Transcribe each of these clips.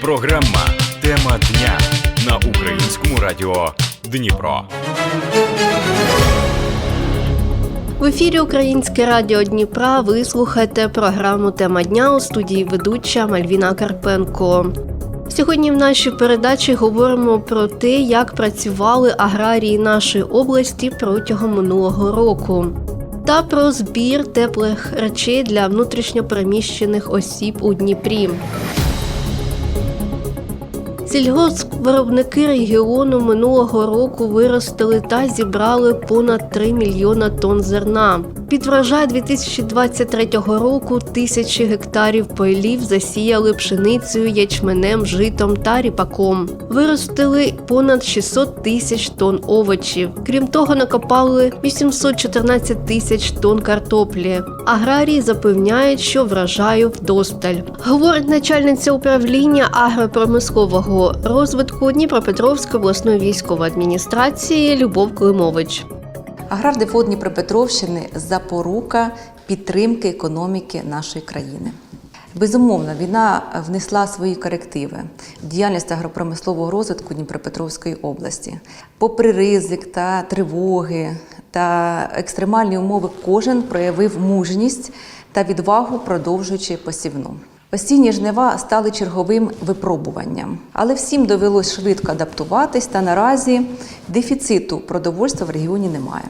Програма Тема дня на українському радіо Дніпро. В ефірі Українське радіо Дніпра. Ви слухаєте програму Тема дня у студії ведуча Мальвіна Карпенко. Сьогодні в нашій передачі говоримо про те, як працювали аграрії нашої області протягом минулого року, та про збір теплих речей для внутрішньопереміщених осіб у Дніпрі. Сільгоспвиробники регіону минулого року виростили та зібрали понад 3 мільйона тонн зерна. Під врожай 2023 року тисячі гектарів полів засіяли пшеницею, ячменем, житом та ріпаком. Виростили понад 600 тисяч тонн овочів. Крім того, накопали 814 тисяч тонн картоплі. Аграрії запевняють, що врожаю вдосталь. Говорить начальниця управління агропромислового розвитку Дніпропетровської обласної військової адміністрації Любов Климович. Агрардепо Дніпропетровщини запорука підтримки економіки нашої країни. Безумовно, війна внесла свої корективи в діяльність агропромислового розвитку Дніпропетровської області. Попри ризик та тривоги та екстремальні умови, кожен проявив мужність та відвагу, продовжуючи посівну. Осінні жнива стали черговим випробуванням, але всім довелось швидко адаптуватись, та наразі дефіциту продовольства в регіоні немає.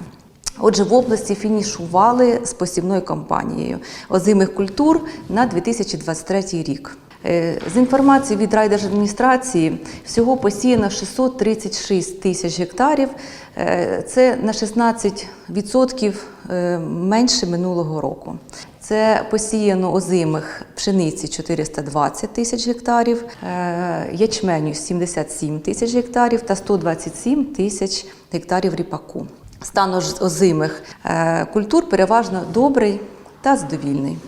Отже, в області фінішували з посівною кампанією озимих культур на 2023 рік. Е, З інформації від райдержадміністрації всього посіяно 636 тисяч гектарів. Е, Це на 16% е, менше минулого року. Це посіяно озимих пшениці 420 тисяч гектарів, е, ячменю 77 тисяч гектарів та 127 тисяч гектарів ріпаку. Стан оз- озимих е, культур переважно добрий та задовільний.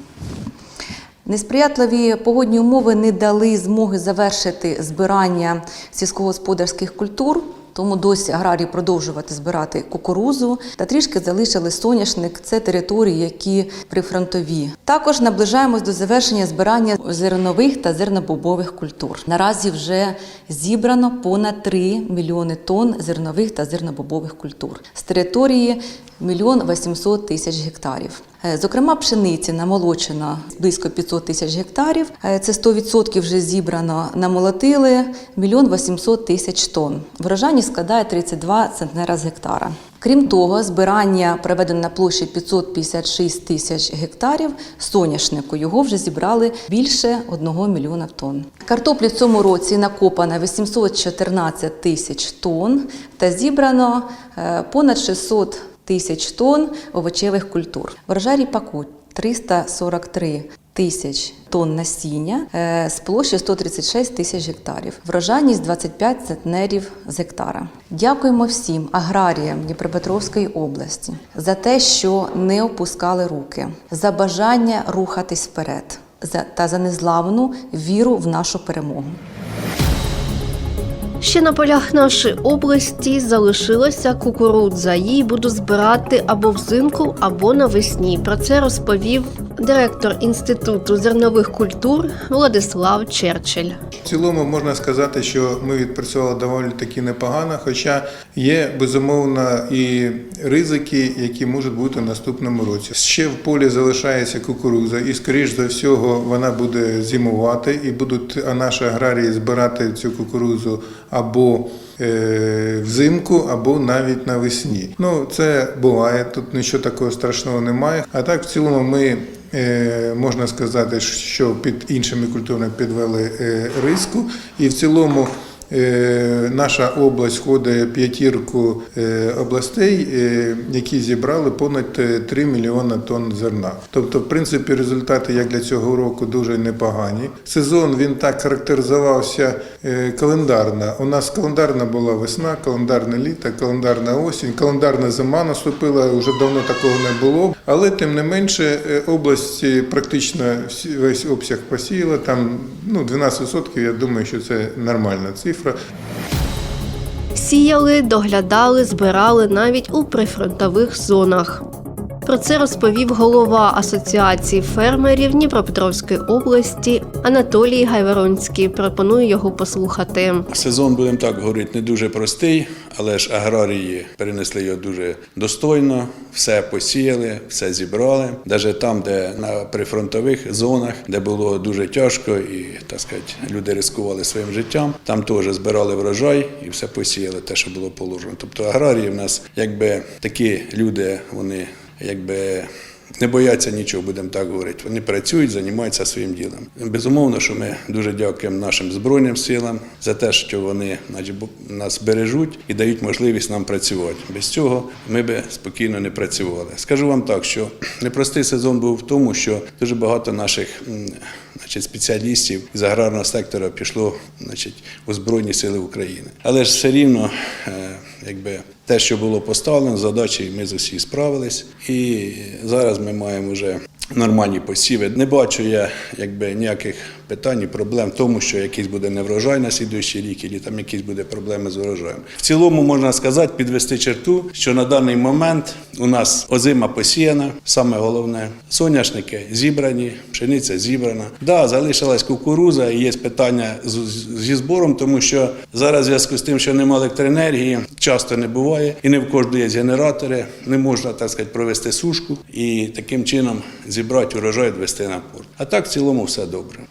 Несприятливі погодні умови не дали змоги завершити збирання сільськогосподарських культур. Тому досі аграрії продовжувати збирати кукурузу та трішки залишили соняшник. Це території, які прифронтові. Також наближаємось до завершення збирання зернових та зернобобових культур. Наразі вже зібрано понад 3 мільйони тонн зернових та зернобобових культур з території 1 800 тисяч гектарів. Е, Зокрема, пшениці намолочено близько 500 тисяч гектарів. Е, Це 100% вже зібрано. Намолотили 1 800 тисяч тонн. Врожайність складає 32 центнера з гектара. Крім того, збирання проведено на площі 556 тисяч гектарів соняшнику. Його вже зібрали більше 1 мільйона тонн. Картоплі в цьому році накопано 814 тисяч тонн та зібрано е, понад 600 тисяч тонн овочевих культур. Врожай ріпаку 343 тисяч тонн насіння е, з площі 136 тисяч гектарів. Врожайність 25 центнерів з гектара. Дякуємо всім аграріям Дніпропетровської області за те, що не опускали руки, за бажання рухатись вперед та за незламну віру в нашу перемогу. Ще на полях нашої області залишилася кукурудза. Її буду збирати або взимку, або навесні. Про це розповів директор інституту зернових культур Владислав Черчель. В цілому можна сказати, що ми відпрацювали доволі таки непогано, хоча є безумовно і ризики, які можуть бути в наступному році. Ще в полі залишається кукуруза, і скоріш за всього вона буде зимувати, і будуть наші аграрії збирати цю кукурузу або взимку, або навіть навесні. Ну це буває. Тут нічого такого страшного немає. А так, в цілому, ми Е, можна сказати, що під іншими культурами підвели е, риску, і в цілому е, наша область входить в п'ятірку е, областей, е, які зібрали понад е, 3 мільйона тонн зерна. Тобто, в принципі, результати як для цього року дуже непогані. Сезон він так характеризувався е, календарно. У нас календарна була весна, календарне літо, календарна осінь, календарна зима наступила. Вже давно такого не було. Але тим не менше, е, область е, практично весь обсяг посіяла. Там ну 12%, Я думаю, що це нормальна цифра. Сіяли, доглядали, збирали навіть у прифронтових зонах. Про це розповів голова Асоціації фермерів Дніпропетровської області Анатолій Гайворонський. Пропоную його послухати. Сезон, будемо так говорити, не дуже простий, але ж аграрії перенесли його дуже достойно, все посіяли, все зібрали. Навіть там, де на прифронтових зонах, де було дуже тяжко і так сказати, люди ризикували своїм життям, там теж збирали врожай і все посіяли, те, що було положено. Тобто аграрії в нас якби такі люди, вони якби. Не бояться нічого, будемо так говорити. Вони працюють, займаються своїм ділом. Безумовно, що ми дуже дякуємо нашим збройним силам за те, що вони нас бережуть і дають можливість нам працювати. Без цього ми би спокійно не працювали. Скажу вам так, що непростий сезон був в тому, що дуже багато наших значить, спеціалістів з аграрного сектора пішло значить, у Збройні Сили України. Але ж все рівно, е, якби те, що було поставлено, задачі ми з усі справились. І зараз ми маємо вже нормальні посіви. Не бачу я якби ніяких питань і проблем в тому, що якийсь буде неврожай на слідуючий рік, і там якісь буде проблеми з урожаєм. В цілому можна сказати, підвести черту, що на даний момент у нас озима посіяна, саме головне, соняшники зібрані, пшениця зібрана. Да, залишилась кукуруза, і є питання зі збором, тому що зараз в зв'язку з тим, що немає електроенергії, часто не буває, і не в кожного є генератори, не можна так сказати провести сушку і таким чином зібрати урожай, відвести на порт. А так в цілому все добре.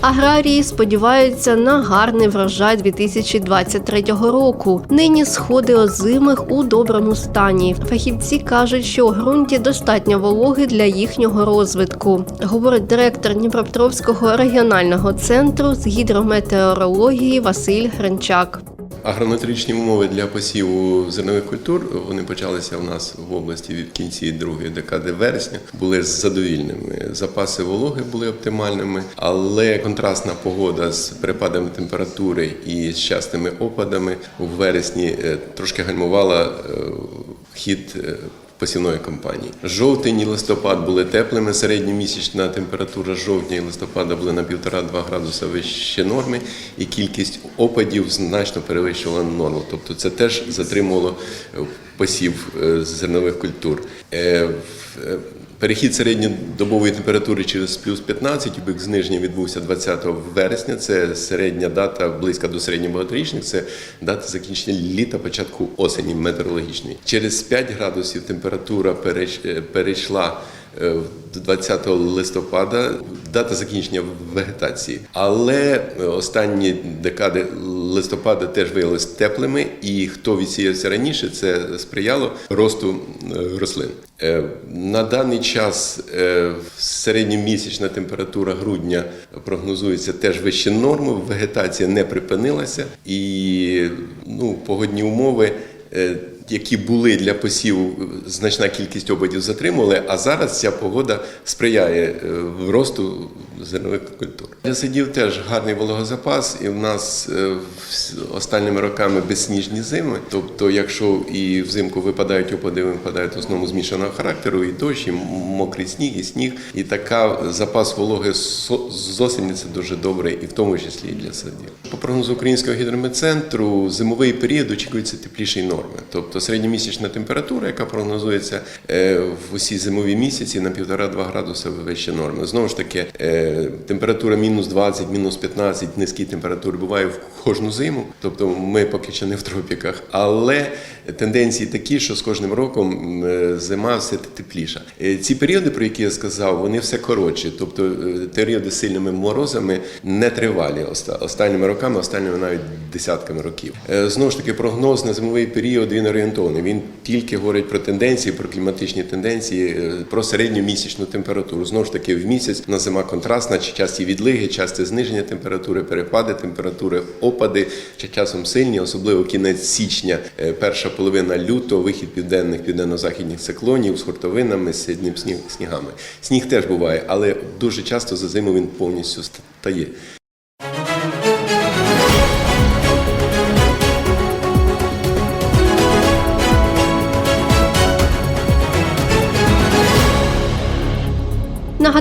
Аграрії сподіваються на гарний врожай 2023 року. Нині сходи озимих у доброму стані. Фахівці кажуть, що у ґрунті достатньо вологи для їхнього розвитку, говорить директор Дніпропетровського регіонального центру з гідрометеорології Василь Гринчак. Агрометричні умови для посіву зернових культур вони почалися у нас в області від кінці другої декади вересня. Були задовільними. Запаси вологи були оптимальними, але контрастна погода з перепадами температури і з частими опадами у вересні е, трошки гальмувала е, хід. Е, Посівної кампанії жовтень і листопад були теплими. Середньомісячна температура жовтня і листопада були на 1,5-2 градуси вище норми, і кількість опадів значно перевищувала норму. Тобто це теж затримувало е, посів е, зернових культур. Перехід середньодобової температури через плюс 15, бік зниження відбувся 20 вересня. Це середня дата близька до середньобагаторічних. Це дата закінчення літа, початку осені метеорологічної. Через 5 градусів температура е, перейшла 20 листопада, дата закінчення вегетації. Але е, останні декади листопада теж виявилися теплими, і хто відсіявся раніше, це сприяло росту е, рослин. Е, На даний час е, середньомісячна температура грудня прогнозується теж вище норми, вегетація не припинилася, і ну, погодні умови. Які були для посіву, значна кількість опадів затримували, а зараз ця погода сприяє е, росту зернових культур. Для садів теж гарний вологозапас, і в нас е, останніми роками безсніжні зими. Тобто, якщо і взимку випадають опади, випадають в основному змішаного характеру, і дощ, і мокрий сніг, і сніг. І така запас вологи з осені це дуже добре, і в тому числі і для садів. По прогнозу Українського гідрометцентру, зимовий період очікується тепліші норми. Тобто середньомісячна температура, яка прогнозується е, в усі зимові місяці на 1,5-2 градуси вище норми. Знову ж таки, е, температура мінус 20, мінус 15, низькі температури буває в кожну зиму. Тобто ми поки що не в тропіках, але тенденції такі, що з кожним роком е, зима все тепліша. Ці періоди, про які я сказав, вони все коротші. Тобто періоди з сильними морозами не тривалі останніми роками, останніми навіть десятками років. Знову ж таки, прогноз на зимовий період він орієнтований. Він тільки говорить про тенденції, про кліматичні тенденції, е, про середню місячну температуру. Знову ж таки, в місяць на зима контрастна, чи часті відлиги, часте зниження температури, перепади температури, опади, чи часом сильні, особливо кінець січня, е, перша половина лютого, вихід південних південно-західних циклонів з хуртовинами, з сніг, снігами. Сніг теж буває, але дуже часто за зиму він повністю стає.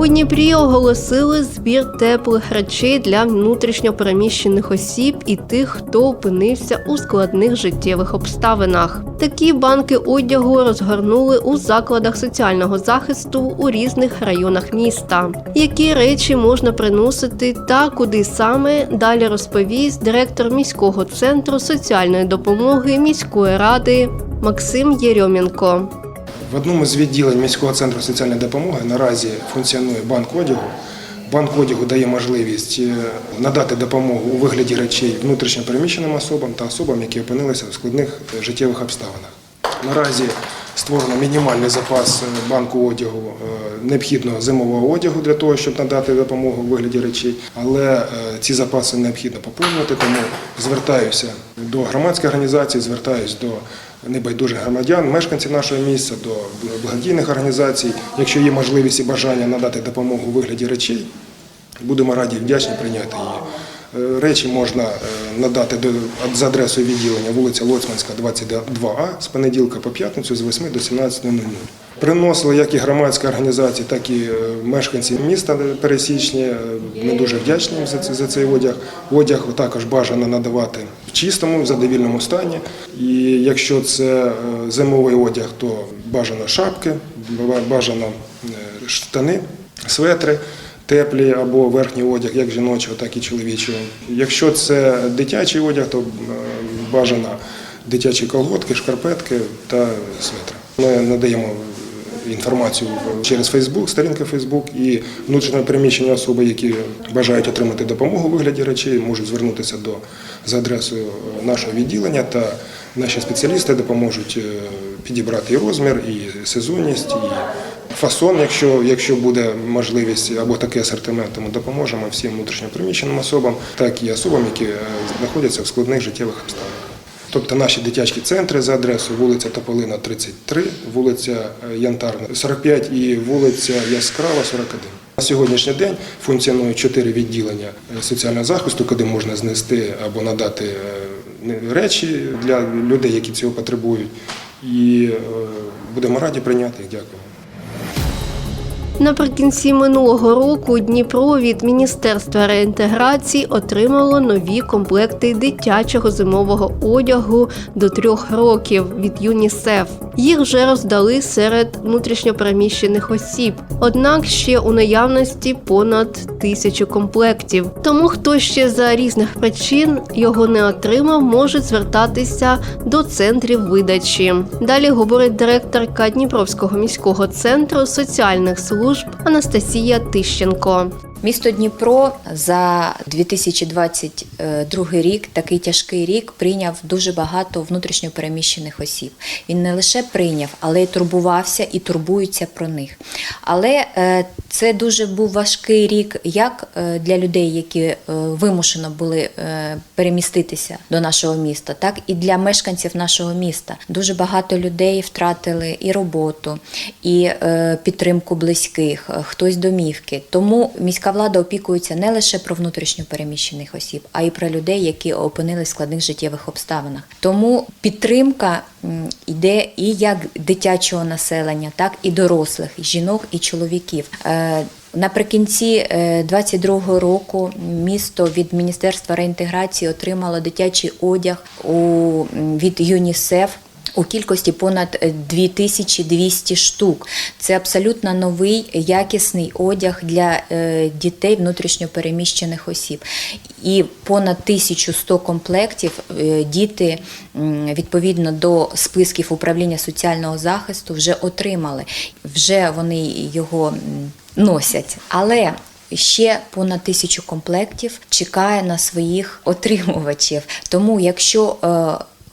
У Дніпрі оголосили збір теплих речей для внутрішньопереміщених осіб і тих, хто опинився у складних життєвих обставинах. Такі банки одягу розгорнули у закладах соціального захисту у різних районах міста. Які речі можна приносити та куди саме далі розповість директор міського центру соціальної допомоги міської ради Максим Єрьомінко. В одному з відділень міського центру соціальної допомоги наразі функціонує банк одягу. Банк одягу дає можливість е, надати допомогу у вигляді речей внутрішньо переміщеним особам та особам, які опинилися в складних е, життєвих обставинах. Наразі створено мінімальний запас е, банку одягу необхідного зимового одягу для того, щоб надати допомогу у вигляді речей. Але ці запаси необхідно поповнювати, тому звертаюся до громадських організацій, звертаюся до небайдужих громадян, мешканців нашого місця, до благодійних організацій. Якщо є можливість і бажання надати допомогу у вигляді речей, будемо раді і вдячні прийняти її. Е, Речі можна е, надати за адресою відділення вулиця Лоцманська, 22А з понеділка по п'ятницю з 8 до 17.00. Приносили як і громадські організації, так і е, мешканці міста пересічні. Ми дуже вдячні їм за, цей одяг. Одяг також бажано надавати в чистому, в задовільному стані. І якщо це зимовий одяг, то бажано шапки, бажано штани, светри теплі або верхній одяг, як жіночого, так і чоловічого. Якщо це дитячий одяг, то е, бажано дитячі колготки, шкарпетки та светри. Ми надаємо інформацію через Фейсбук, сторінки Фейсбук і внутрішньо переміщені особи, які бажають отримати допомогу у вигляді речей, можуть звернутися до за адресою нашого відділення та наші спеціалісти допоможуть е, підібрати і розмір, і сезонність, і фасон, якщо, якщо буде можливість або такий асортимент, ми допоможемо всім внутрішньопереміщеним особам, так і особам, які е, знаходяться в складних життєвих обставинах. Тобто наші дитячі центри за адресою вулиця Тополина, 33, вулиця е, Янтарна, 45 і вулиця Яскрава, 41. На сьогоднішній день функціонують чотири відділення е, соціального захисту, куди можна знести або надати речі для людей, які цього потребують. І будемо раді прийняти їх. Дякую. Наприкінці минулого року Дніпро від Міністерства реінтеграції отримало нові комплекти дитячого зимового одягу до трьох років від ЮНІСЕФ. Їх вже роздали серед внутрішньопереміщених осіб. Однак ще у наявності понад тисячу комплектів. Тому хто ще за різних причин його не отримав, може звертатися до центрів видачі. Далі говорить директорка Дніпровського міського центру соціальних служб Анастасія Тищенко. Місто Дніпро за 2022 рік, такий тяжкий рік, прийняв дуже багато внутрішньопереміщених осіб. Він не лише прийняв, але й турбувався і турбується про них. Але е, це дуже був важкий рік як е, для людей, які е, вимушено були переміститися до нашого міста, так і для мешканців нашого міста. Дуже багато людей втратили і роботу, і підтримку близьких, хтось домівки. Тому міська влада опікується не лише про внутрішньо переміщених осіб, а й про людей, які опинились в складних життєвих обставинах. Тому підтримка йде і як дитячого населення, так і дорослих, і жінок і чоловіків. Е, Наприкінці 22-го року місто від Міністерства реінтеграції отримало дитячий одяг у, від ЮНІСЕФ. У кількості понад е, 2200 штук. Це абсолютно новий якісний одяг для е, дітей внутрішньопереміщених осіб. І понад 1100 комплектів е, діти відповідно до списків управління соціального захисту вже отримали. Вже вони його носять. Але Ще понад тисячу комплектів чекає на своїх отримувачів. Тому, якщо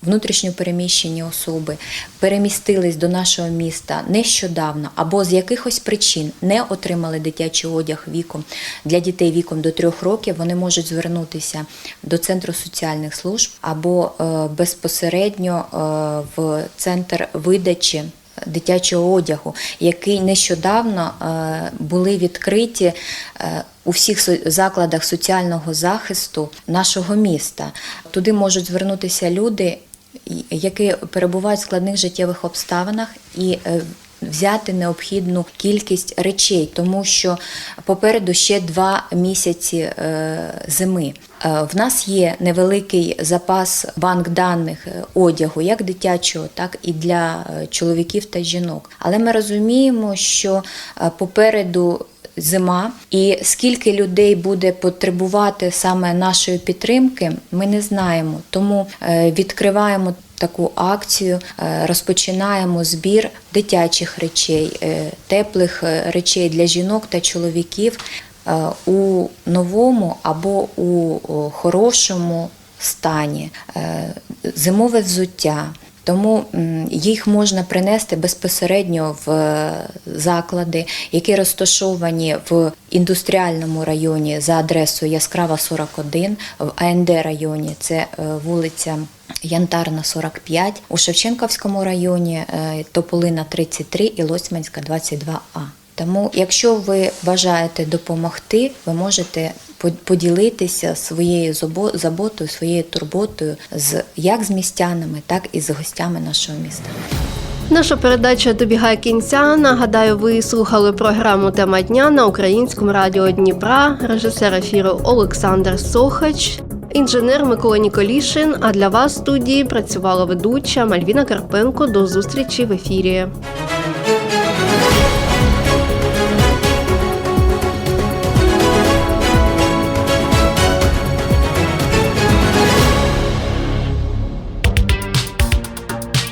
внутрішньо переміщені особи перемістились до нашого міста нещодавно або з якихось причин не отримали дитячий одяг віком для дітей віком до трьох років, вони можуть звернутися до центру соціальних служб або е, безпосередньо е, в центр видачі дитячого одягу, який нещодавно е, були відкриті у всіх закладах соціального захисту нашого міста. Туди можуть звернутися люди, які перебувають в складних життєвих обставинах і е, взяти необхідну кількість речей, тому що попереду ще два місяці е, зими. Е, В нас є невеликий запас банк даних одягу, як дитячого, так і для чоловіків та жінок. Але ми розуміємо, що попереду зима, і скільки людей буде потребувати саме нашої підтримки, ми не знаємо. Тому е, відкриваємо таку акцію, е, розпочинаємо збір дитячих речей, е, теплих речей для жінок та чоловіків у новому або у хорошому стані, зимове взуття. Тому їх можна принести безпосередньо в е, заклади, які розташовані в індустріальному районі за адресою Яскрава 41, в АНД районі це е, вулиця Янтарна 45, у Шевченківському районі е, Тополина 33 і Лосьманська 22А. Тому, якщо ви бажаєте допомогти, ви можете поділитися своєю забо- заботою, своєю турботою з як з містянами, так і з гостями нашого міста. Наша передача добігає кінця. Нагадаю, ви слухали програму Тема дня на українському радіо Дніпра, режисер ефіру Олександр Сохач, інженер Микола Ніколішин. А для вас в студії працювала ведуча Мальвіна Карпенко. До зустрічі в ефірі.